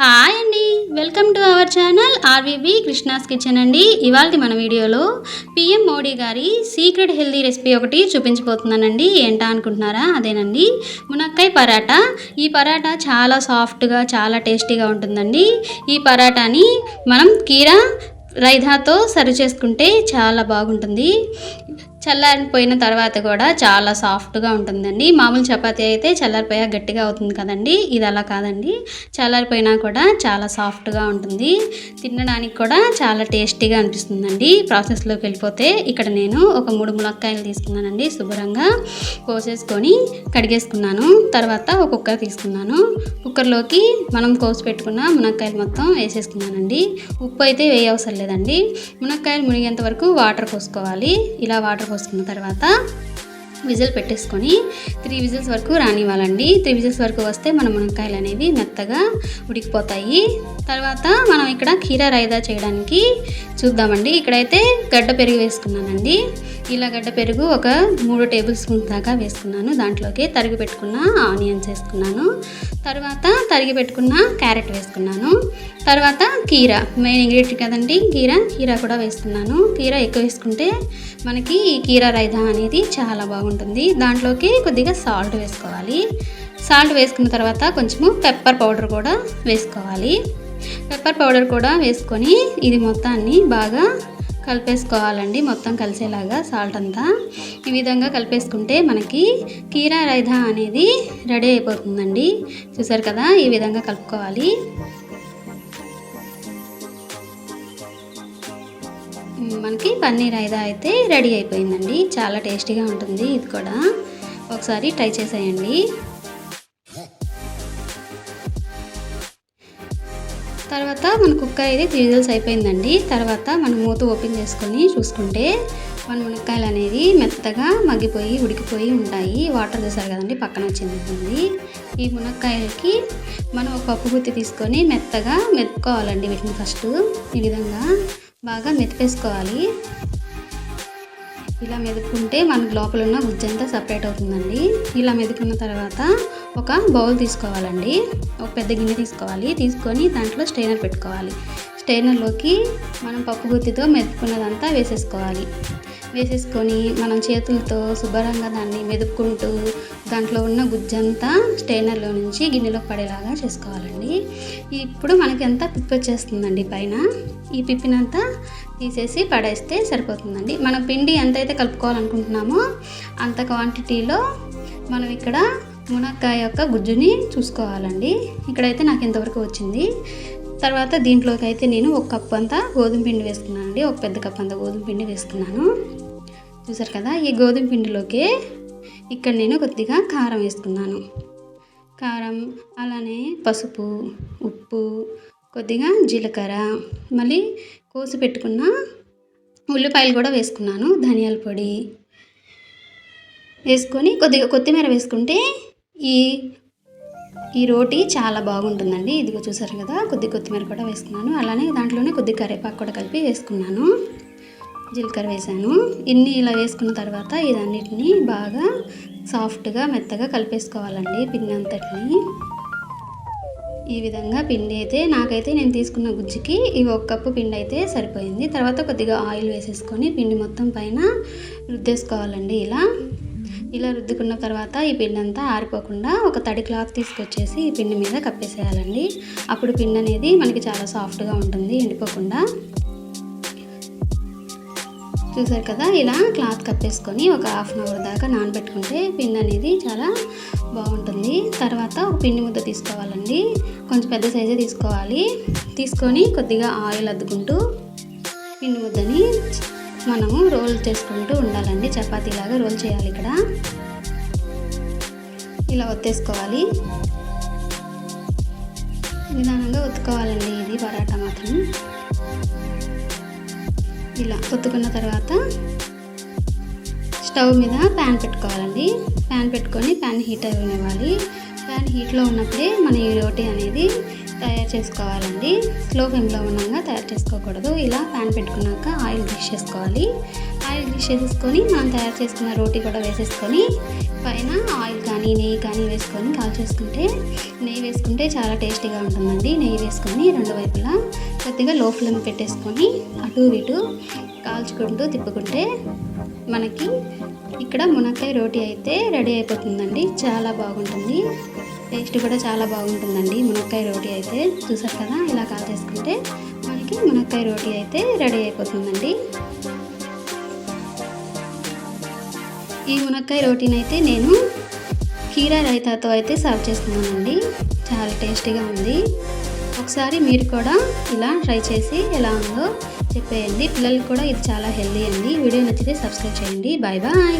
Hi అండి. Welcome to our channel RVB Krishna's kitchen అండి. ఇవాళ మన వీడియోలో పిఎం మోడీ గారి సీక్రెట్ హెల్దీ రెసిపీ ఒకటి చూపించబోతున్నానండి. ఏంటా అనుకుంటున్నారా? అదేనండి. మునక్కాయ పరాటా. ఈ పరాటా చాలా సాఫ్ట్గా చాలా టేస్టీగా ఉంటుందండి. ఈ పరాటాని మనం కీరా రైతాతో సర్వ్ చేసుకుంటే చాలా బాగుంటుంది. చల్లారిపోయిన తర్వాత కూడా చాలా సాఫ్ట్గా ఉంటుందండి. మామూలు చపాతీ అయితే చల్లారిపోయా గట్టిగా అవుతుంది కదండి. ఇది అలా కాదండి. చల్లారిపోయినా కూడా చాలా సాఫ్ట్గా ఉంటుంది. తినడానికి కూడా చాలా టేస్టీగా అనిపిస్తుందండి. ప్రాసెస్లోకి వెళ్ళిపోతే ఇక్కడ నేను ఒక మూడు ములక్కాయలు తీసుకున్నానండి. శుభ్రంగా కోసేసుకొని కడిగేసుకున్నాను. తర్వాత ఒక కుక్కర్ తీసుకున్నాను. కుక్కర్లోకి మనం కోసి పెట్టుకున్న మునక్కాయలు మొత్తం వేసేసుకున్నానండి. ఉప్పు అయితే వేయవసరం లేదండి. మునక్కాయలు మునిగేంత వరకు వాటర్ పోసుకోవాలి. ఇలా వాటర్ పోసుకున్న తర్వాత విజిల్ పెట్టేసుకొని త్రీ విజిల్స్ వరకు రానివ్వాలండి. త్రీ విజిల్స్ వరకు వస్తే మన మునక్కాయలు అనేవి మెత్తగా ఉడికిపోతాయి. తర్వాత మనం ఇక్కడ కీరా రైదా చేయడానికి చూద్దామండి. ఇక్కడైతే గడ్డ పెరుగు వేసుకున్నానండి. ఇలా గడ్డ పెరుగు ఒక మూడు టేబుల్ స్పూన్ దాకా వేసుకున్నాను. దాంట్లోకి తరిగి పెట్టుకున్న ఆనియన్స్ వేసుకున్నాను. తర్వాత తరిగి పెట్టుకున్న క్యారెట్ వేసుకున్నాను. తర్వాత కీరా మెయిన్ ఇంగ్రీడియంట్ కదండి కీరా కీర కూడా వేసుకున్నాను. కీర ఎక్కువ వేసుకుంటే మనకి ఈ కీరా రైదా అనేది చాలా బాగుంటుంది. ఉంటుంది. దాంట్లోకి కొద్దిగా సాల్ట్ వేసుకోవాలి. సాల్ట్ వేసుకున్న తర్వాత కొంచెము పెప్పర్ పౌడర్ కూడా వేసుకోవాలి. పెప్పర్ పౌడర్ కూడా వేసుకొని ఇది మొత్తాన్ని బాగా కలిపేసుకోవాలండి. మొత్తం కలిసేలాగా సాల్ట్ అంతా. ఈ విధంగా కలిపేసుకుంటే మనకి కీరా రైతా అనేది రెడీ అయిపోతుందండి. చూసారు కదా? ఈ విధంగా కలుపుకోవాలి. మనకి పన్నీర్ ఐదా అయితే రెడీ అయిపోయిందండి. చాలా టేస్టీగా ఉంటుంది ఇది కూడా. ఒకసారి ట్రై చేసేయండి. తర్వాత మన కుక్కర్ అయితే త్రీ విజిల్స్ అయిపోయిందండి. తర్వాత మనం మూత ఓపెన్ చేసుకొని చూసుకుంటే మన మునక్కాయలు అనేది మెత్తగా మగ్గిపోయి ఉడికిపోయి ఉంటాయి. వాటర్ చూసారు కదండి పక్కన వచ్చింది ఈ మునక్కాయలకి మనం ఒక పప్పు గుత్తి తీసుకొని మెత్తగా మెత్తుకోవాలండి వీటిని ఫస్ట్ ఈ విధంగా. బాగా మెతిపేసుకోవాలి ఇలా మెదుపుకుంటే మనకు లోపల ఉన్న గుజ్జంతా సపరేట్ అవుతుందండి. ఇలా మెదుకున్న తర్వాత ఒక బౌల్ తీసుకోవాలండి. ఒక పెద్ద గిన్నె తీసుకోవాలి. తీసుకొని దాంట్లో స్ట్రైనర్ పెట్టుకోవాలి. స్ట్రైనర్లోకి మనం పప్పు గుత్తితో మెదుపుకున్నదంతా వేసేసుకోవాలి. వేసేసుకొని మనం చేతులతో శుభ్రంగా దాన్ని మెదుపుకుంటూ దాంట్లో ఉన్న గుజ్జంతా స్టైనర్లో నుంచి గిన్నెలో పడేలాగా చేసుకోవాలండి. ఇప్పుడు మనకి ఎంత పిప్పి వచ్చేస్తుందండి పైన. ఈ పిప్పినంతా తీసేసి పడేస్తే సరిపోతుందండి. మన పిండి ఎంతైతే కలుపుకోవాలనుకుంటున్నామో అంత క్వాంటిటీలో మనం ఇక్కడ మునక్కాయ యొక్క గుజ్జుని చూసుకోవాలండి. ఇక్కడైతే నాకు ఇంతవరకు వచ్చింది. తర్వాత దీంట్లోకి అయితే నేను ఒక కప్పు అంతా గోధుమ పిండి వేసుకున్నానండి. ఒక పెద్ద కప్పు అంతా గోధుమ పిండి వేసుకున్నాను. చూసారు కదా ఈ గోధుమ పిండిలోకి ఇక్కడ నేను కొద్దిగా కారం వేసుకున్నాను. కారం అలానే పసుపు ఉప్పు కొద్దిగా జీలకర్ర మళ్ళీ కోసి పెట్టుకున్న ఉల్లిపాయలు కూడా వేసుకున్నాను ధనియాల పొడి. వేసుకొని కొద్దిగా కొత్తిమీర వేసుకుంటే ఈ ఈ రోటీ చాలా బాగుంటుందండి. ఇదిగో చూసారు కదా కొద్ది కొత్తిమీర కూడా వేసుకున్నాను. అలానే దాంట్లోనే కొద్ది కరివేపాకు కూడా కలిపి వేసుకున్నాను. జీలకర్ర వేసాను. ఇన్ని ఇలా వేసుకున్న తర్వాత ఇదన్నిటిని బాగా సాఫ్ట్గా మెత్తగా కలిపేసుకోవాలండి పిండి అంతటిని ఈ విధంగా పిండి అయితే నాకైతే నేను తీసుకున్న గుజ్జుకి ఇవి ఒక కప్పు పిండి అయితే సరిపోయింది. తర్వాత కొద్దిగా ఆయిల్ వేసేసుకొని పిండి మొత్తం పైన రుద్దేసుకోవాలండి ఇలా. ఇలా రుద్దుకున్న తర్వాత ఈ పిండి అంతా ఆరిపోకుండా ఒక తడి క్లాత్ తీసుకొచ్చేసి ఈ పిండి మీద కప్పేసేయాలండి. అప్పుడు పిండి అనేది మనకి చాలా సాఫ్ట్గా ఉంటుంది ఎండిపోకుండా. చూసారు కదా ఇలా క్లాత్ కప్పేసుకొని ఒక హాఫ్ అన్ అవర్ దాకా నానబెట్టుకుంటే పిండి అనేది చాలా బాగుంటుంది. తర్వాత ఒక పిండి ముద్ద తీసుకోవాలండి. కొంచెం పెద్ద సైజే తీసుకోవాలి. తీసుకొని కొద్దిగా ఆయిల్ అద్దుకుంటూ పిండి ముద్దని మనము రోల్ చేసుకుంటూ ఉండాలండి. చపాతీలాగా రోల్ చేయాలి ఇక్కడ. ఇలా ఒత్తేసుకోవాలి. నిదానంగా ఒత్తుకోవాలండి. ఇది పరాటా మాత్రం. ఇలా ఒత్తుకున్న తర్వాత స్టవ్ మీద ప్యాన్ పెట్టుకోవాలండి. ప్యాన్ పెట్టుకొని ప్యాన్ హీట్ అవ్వనివ్వాలి. ప్యాన్ హీట్లో ఉన్నప్పుడే మన ఈ రోటీ అనేది తయారు చేసుకోవాలండి. స్లో ఫ్లేమ్లో ఉండగా తయారు చేసుకోకూడదు. ఇలా ప్యాన్ పెట్టుకున్నాక ఆయిల్ గ్రీష్ చేసుకోవాలి. ఆయిల్ గ్రీష్ చేసేసుకొని మనం తయారు చేసుకున్న రోటీ కూడా వేసేసుకొని పైన ఆయిల్ కానీ నెయ్యి కానీ వేసుకొని కాల్ చేసుకుంటే నెయ్యి వేసుకుంటే చాలా టేస్టీగా ఉంటుందండి. నెయ్యి వేసుకొని రెండు వైపులా కొద్దిగా లో ఫ్లేమ్ పెట్టేసుకొని అటు ఇటు కాల్చుకుంటూ తిప్పుకుంటే మనకి ఇక్కడ మునక్కాయ రోటీ అయితే రెడీ అయిపోతుందండి. చాలా బాగుంటుంది. టేస్ట్ కూడా చాలా బాగుంటుందండి. మునక్కాయ రోటీ అయితే చూసారు కదా ఇలా కాల్ చేసుకుంటే మనకి మునక్కాయ రోటీ అయితే రెడీ అయిపోతుందండి. ఈ మునక్కాయ రోటీని అయితే నేను కీరా రైతాతో అయితే సర్వ్ చేస్తున్నానండి. చాలా టేస్టీగా ఉంది. ఒకసారి మీరు కూడా ఇలా ట్రై చేసి ఎలా ఉందో చెప్పేయండి. పిల్లలకి కూడా ఇది చాలా హెల్దీ అండి. వీడియో నచ్చితే సబ్స్క్రైబ్ చేయండి. Bye bye.